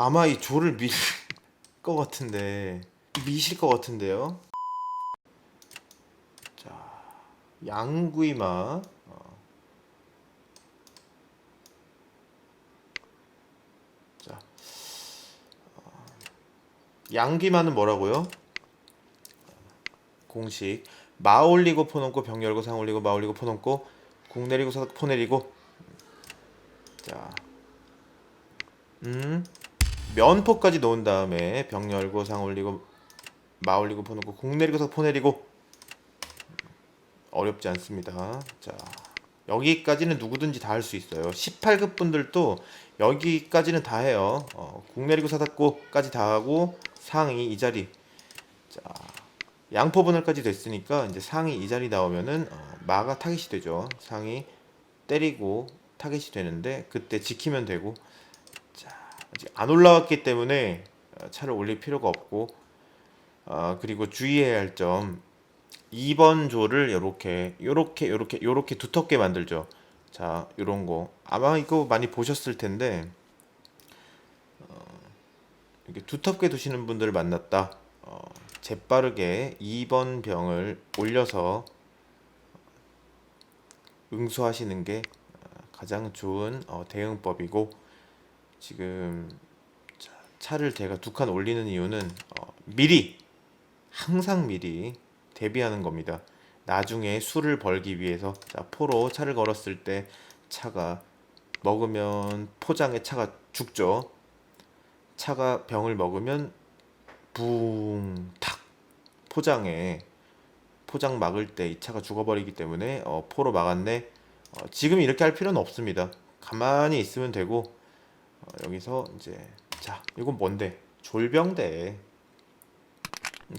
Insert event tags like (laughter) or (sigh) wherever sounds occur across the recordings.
아마 이 조를 밀 것 같은데 미실 것 같은데요. 자, 양구이마. 어. 자, 어, 양귀마는 뭐라고요? 공식 마 올리고 포 넘고 병 열고 상 올리고 마 올리고 포 넘고 국 내리고 서포 내리고 자, 음 면포까지 놓은 다음에 병 열고 상 올리고 마 올리고 포 넘고 국 내리고 서 포 내리고 어렵지 않습니다. 자 여기까지는 누구든지 다 할 수 있어요. 18급 분들도 여기까지는 다 해요. 어, 국 내리고 사닫고까지 다 하고 상이 이 자리 자 양포 분할까지 됐으니까 이제 상이 이 자리 나오면은 어, 마가 타깃이 되죠. 상이 때리고 타깃이 되는데 그때 지키면 되고 안 올라왔기 때문에 어, 차를 올릴 필요가 없고 아 그리고 주의해야 할 점 2번 조를 요렇게 요렇게 요렇게 요렇게 두텁게 만들죠. 자 요런 거 아마 이거 많이 보셨을 텐데 어, 이렇게 두텁게 두시는 분들을 만났다. 어, 재빠르게 2번 병을 올려서 응수하시는 게 어, 가장 좋은 어, 대응법이고 지금 자, 차를 제가 두 칸 올리는 이유는 어, 미리 항상 미리 대비하는 겁니다. 나중에 수를 벌기 위해서 자, 포로 차를 걸었을 때 차가 먹으면 포장에 차가 죽죠. 차가 병을 먹으면 붕탁 포장에 포장 막을 때 이 차가 죽어버리기 때문에 어, 포로 막았네. 어, 지금 이렇게 할 필요는 없습니다. 가만히 있으면 되고 어, 여기서 이제 자 이건 뭔데? 졸병대.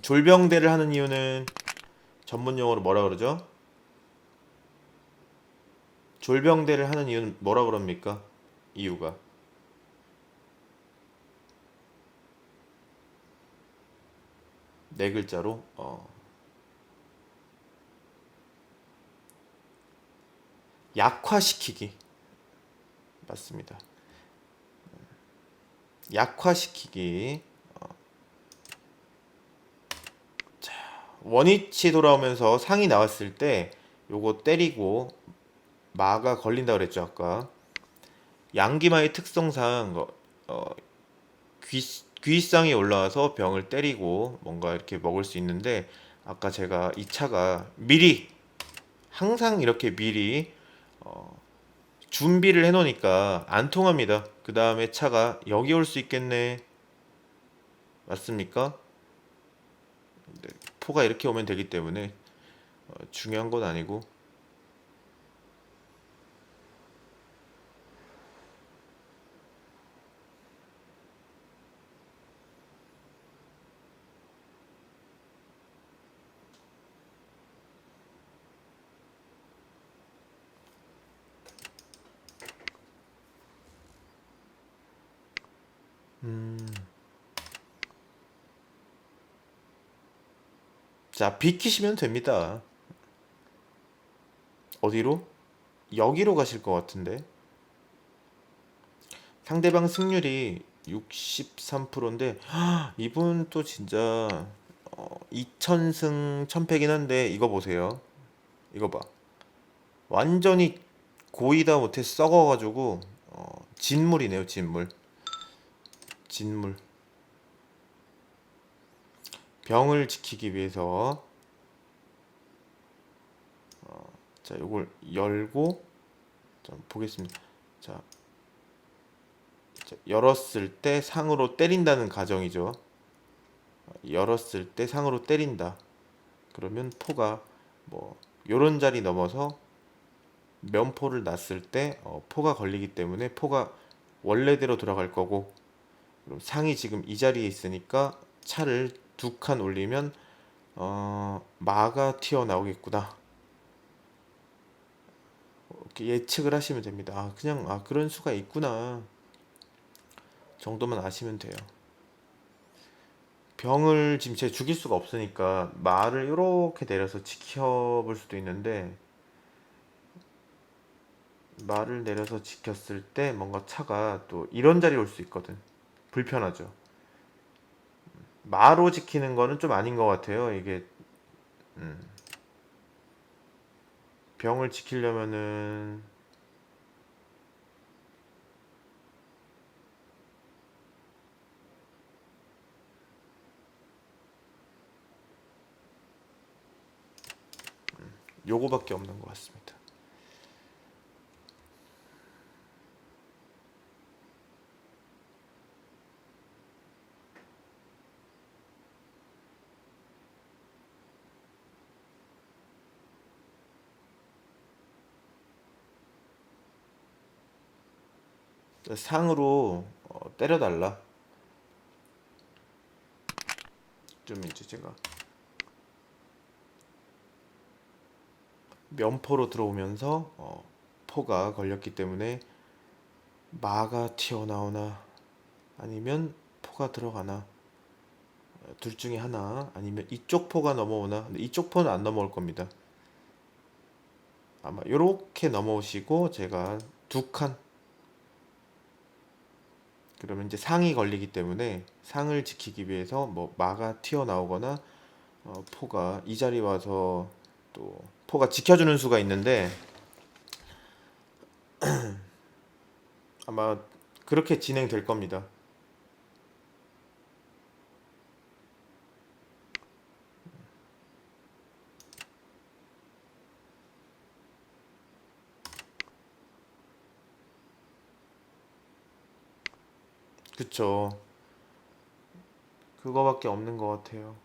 졸병대를 하는 이유는 전문 용어로 뭐라 그러죠? 졸병대를 하는 이유는 뭐라 그럽니까? 이유가 네 글자로 어, 약화시키기 맞습니다. 약화시키기 어. 자, 원위치 돌아오면서 상이 나왔을 때 요거 때리고 마가 걸린다 그랬죠 아까 양기마의 특성상 어, 어, 귀, 귀쌍이 올라와서 병을 때리고 뭔가 이렇게 먹을 수 있는데 아까 제가 이 차가 미리 항상 이렇게 미리 어, 준비를 해놓으니까 안 통합니다. 그 다음에 차가 여기 올 수 있겠네. 맞습니까? 네, 포가 이렇게 오면 되기 때문에 어, 중요한 건 아니고 자 비키시면 됩니다. 어디로? 여기로 가실 것 같은데 상대방 승률이 63%인데 (gasps) 이분 또 진짜 어, 2000승 1000패긴 한데 이거 보세요. 이거 봐. 완전히 고이다 못해 썩어가지고 어, 진물이네요 진물. 진물. 병을 지키기 위해서 어, 자 이걸 열고 자 보겠습니다. 자, 자 열었을 때 상으로 때린다는 가정이죠. 어, 열었을 때 상으로 때린다. 그러면 포가 뭐 요런 자리 넘어서 면포를 놨을 때 어, 포가 걸리기 때문에 포가 원래대로 돌아갈 거고 그럼 상이 지금 이 자리에 있으니까 차를 두 칸 올리면 어, 마가 튀어나오겠구나. 이렇게 예측을 하시면 됩니다. 아, 그냥 아, 그런 수가 있구나. 정도만 아시면 돼요. 병을 지금 제 죽일 수가 없으니까 마를 이렇게 내려서 지켜볼 수도 있는데 말을 내려서 지켰을 때 뭔가 차가 또 이런 자리에 올 수 있거든. 불편하죠. 마로 지키는 거는 좀 아닌 것 같아요. 이게 음. 병을 지키려면은 음, 요거밖에 없는 것 같습니다. 상으로 어, 때려달라. 좀 이제 제가 면포로 들어오면서 어, 포가 걸렸기 때문에 마가 튀어나오나 아니면 포가 들어가나 어, 둘 중에 하나 아니면 이쪽 포가 넘어오나 근데 이쪽 포는 안 넘어올 겁니다. 아마 이렇게 넘어오시고 제가 두칸 그러면 이제 상이 걸리기 때문에 상을 지키기 위해서 뭐 마가 튀어나오거나 어, 포가 이 자리 와서 또 포가 지켜주는 수가 있는데 (clears throat) 아마 그렇게 진행될 겁니다. 그쵸. 그거밖에 없는 것 같아요.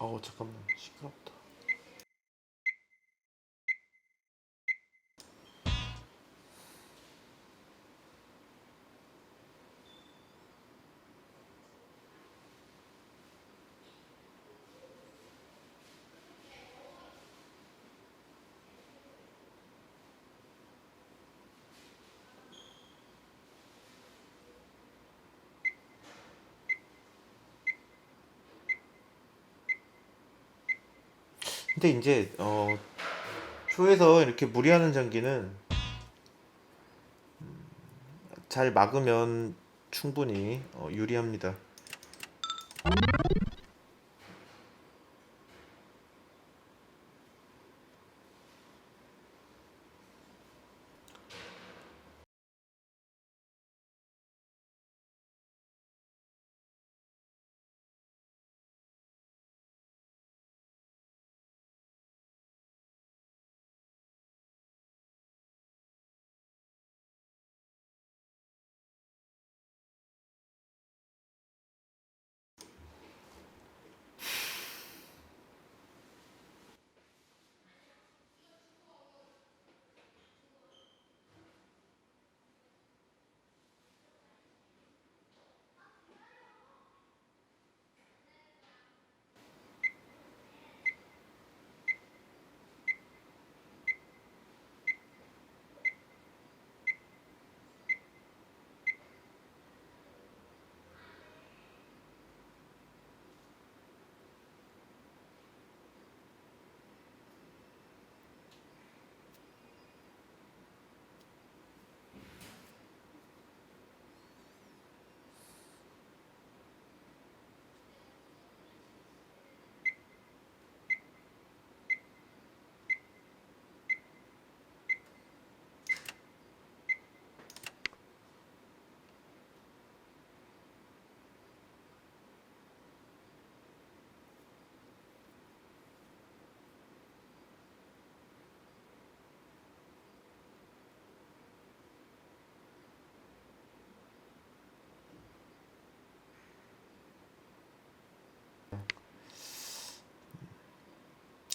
어우 잠깐만 시끄럽다. 근데 이제 어 초에서 이렇게 무리하는 장기는 잘 막으면 충분히 어, 유리합니다.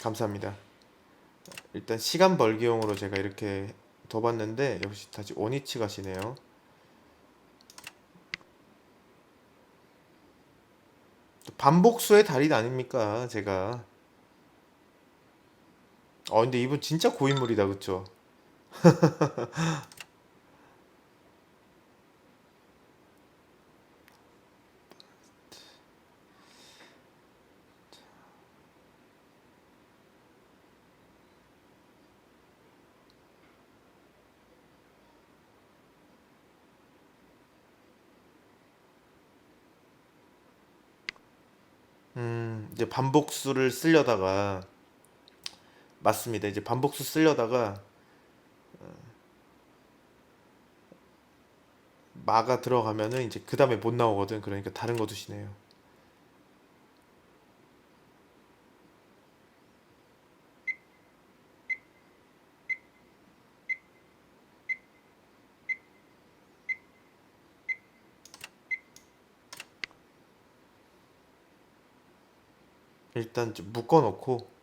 감사합니다. 일단 시간 벌기용으로 제가 이렇게 더 봤는데 역시 다시 오니치 가시네요. 반복수의 달인 아닙니까? 제가. 어 근데 이분 진짜 고인물이다 그쵸? (laughs) 이제 반복수를 쓰려다가 맞습니다. 이제 반복수 쓰려다가 마가 들어가면은 이제 그 다음에 못 나오거든. 그러니까 다른 거 두시네요. 일단 좀 묶어 놓고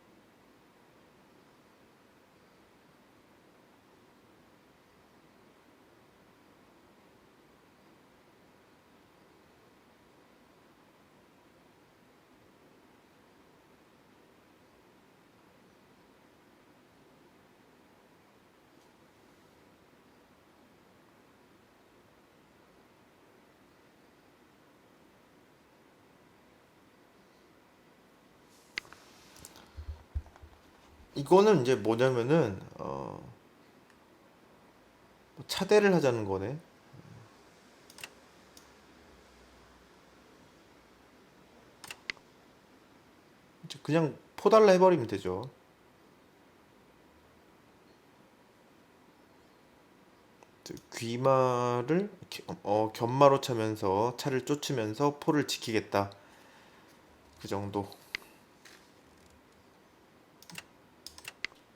이거는 이제 뭐냐면은 어뭐 차대를 하자는 거네. 그냥 포달라 해버리면 되죠. 귀마를 기- 어, 견마로 차면서 차를 쫓으면서 포를 지키겠다. 그 정도.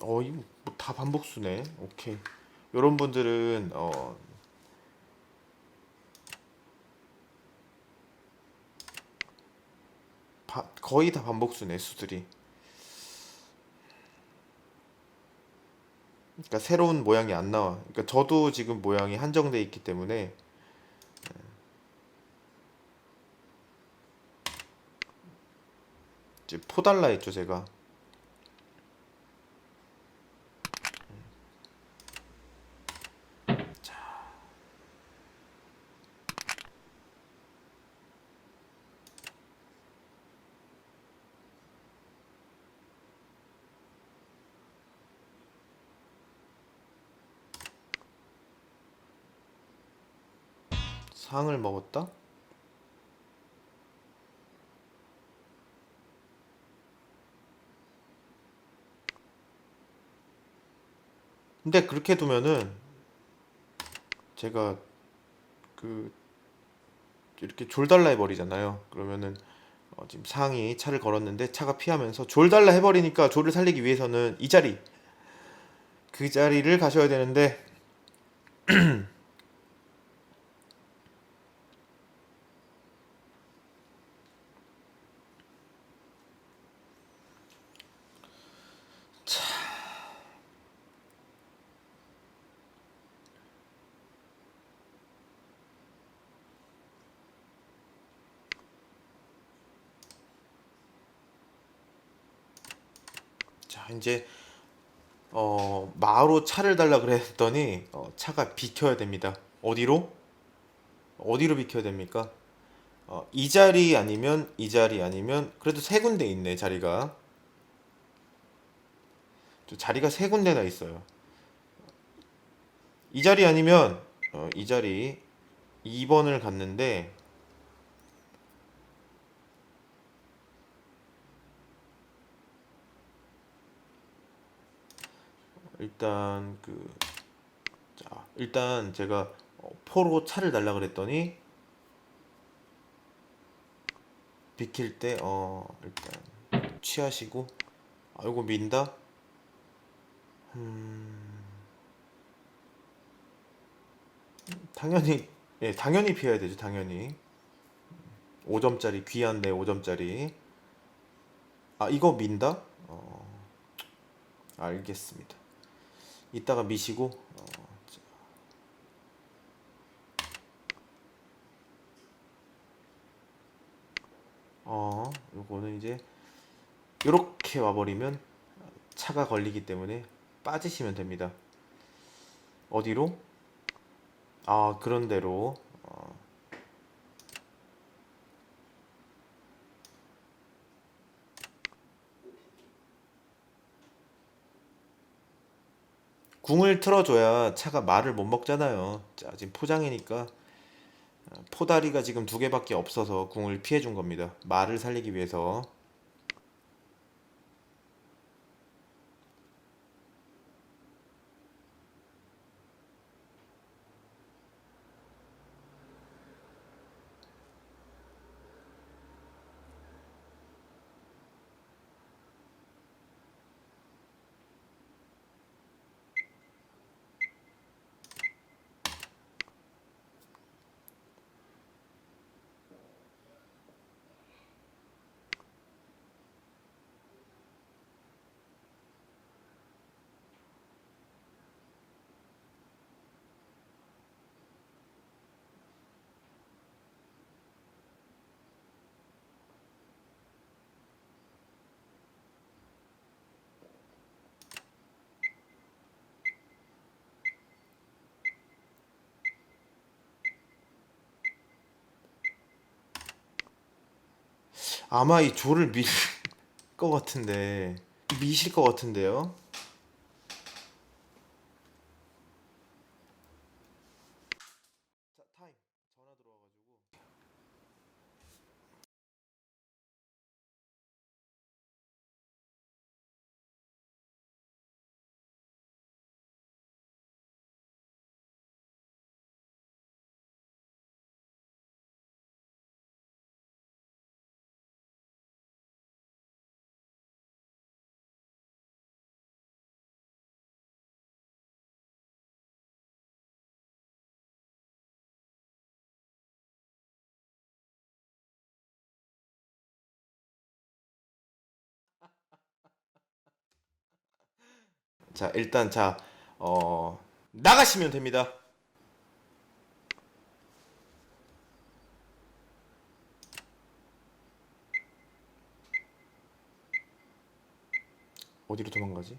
어, 이거 뭐다 반복수네. 오케이. 요런 분들은 어, 바- 거의 다 반복수네, 수들이. 그러니까 새로운 모양이 안 나와. 그러니까 저도 지금 모양이 한정돼 있기 때문에 이제 포달라 했죠, 제가. 상을 먹었다? 근데 그렇게 두면은 제가 그 이렇게 졸달라 해버리잖아요. 그러면은 어, 지금 상이 차를 걸었는데 차가 피하면서 졸달라 해버리니까 졸을 살리기 위해서는 이 자리 그 자리를 가셔야 되는데 (clears throat) 자 이제 어 마로 차를 달라 그랬더니 어, 차가 비켜야 됩니다. 어디로? 어디로 비켜야 됩니까? 어, 이 자리 아니면 이 자리 아니면 그래도 세 군데 있네 자리가. 저 자리가 세 군데나 있어요. 이 자리 아니면 어, 이 자리 2번을 갔는데 일단 그 자, 일단 제가 어, 포로 차를 달라 그랬더니 비킬 때 어 일단 취하시고 아 이거 민다? 음 당연히 예 당연히 피해야 되죠 당연히. 5점짜리 귀한 내 5점짜리. 아 이거 민다? 어 알겠습니다. 이따가 미시고 어, 자. 어, 요거는 이제 이렇게 와버리면 차가 걸리기 때문에 빠지시면 됩니다. 어디로? 아, 그런 대로. 어, 궁을 틀어줘야 차가 말을 못 먹잖아요. 자, 지금 포장이니까 어, 포다리가 지금 두 개밖에 없어서 궁을 피해 준 겁니다. 말을 살리기 위해서. 아마 이 조를 밀 (laughs) 것 같은데 미실 것 같은데요. 자, 일단 자, 어, 나가시면 됩니다. 어디로 도망가지?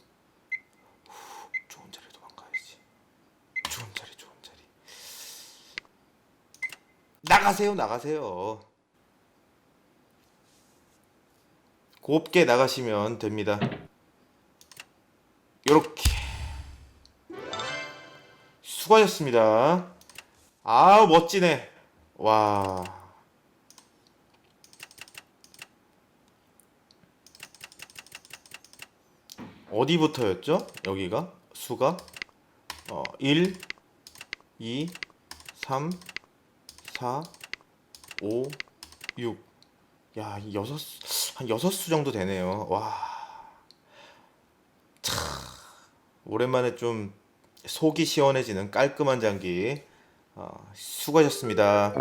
나가세요, 나가세요. 곱게 나가시면 됩니다. 수고하셨습니다. 아우 멋지네. 와. 어디부터였죠? 여기가 수가 어 1, 2, 3, 4, 5, 6. 야, 이 여섯 수- 한 여섯 수 정도 되네요. 와. 오랜만에 좀 속이 시원해지는 깔끔한 장기 어, 수고하셨습니다.